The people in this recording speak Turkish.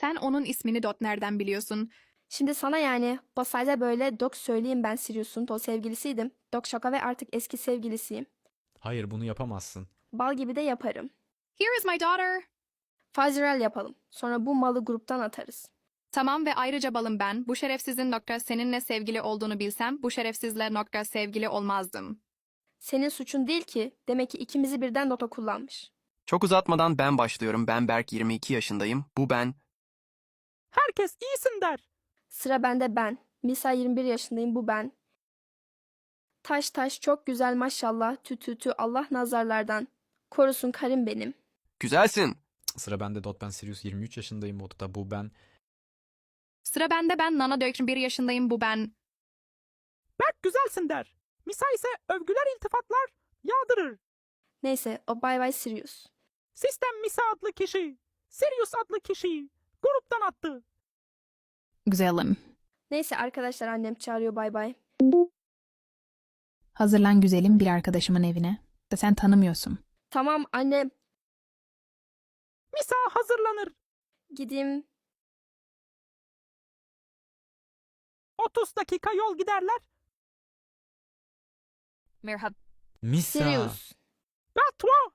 Sen onun ismini Dot nereden biliyorsun? Şimdi sana yani basayda böyle Doc söyleyeyim ben Sirius'un o sevgilisiydim. Doc şaka ve artık eski sevgilisiyim. Hayır bunu yapamazsın. Bal gibi de yaparım. Here is my daughter. Fazirel yapalım. Sonra bu malı gruptan atarız. Tamam ve ayrıca balım ben. Bu şerefsizin nokta seninle sevgili olduğunu bilsem bu şerefsizle nokta sevgili olmazdım. Senin suçun değil ki. Demek ki ikimizi birden Dota kullanmış. Çok uzatmadan ben başlıyorum. Ben Berk 22 yaşındayım. Bu ben. Herkes iyisin der. Sıra bende ben. Misa 21 yaşındayım bu ben. Taş taş çok güzel maşallah. Tü tü tü Allah nazarlardan. Korusun Karim benim. Güzelsin. Sıra bende Dot ben Sirius 23 yaşındayım. O da bu ben. Sıra bende ben Nana Dökün bir yaşındayım bu ben. Berk güzelsin der. Misa ise övgüler iltifatlar yağdırır. Neyse o bay bay Sirius. Sistem Misa adlı kişi, Sirius adlı kişiyi gruptan attı. Güzelim. Neyse arkadaşlar annem çağırıyor bay bay. Hazırlan güzelim bir arkadaşımın evine. Da sen tanımıyorsun. Tamam anne Misa hazırlanır. gideyim. 30 dakika yol giderler. Merhaba. Misa. Sirius. Bertrand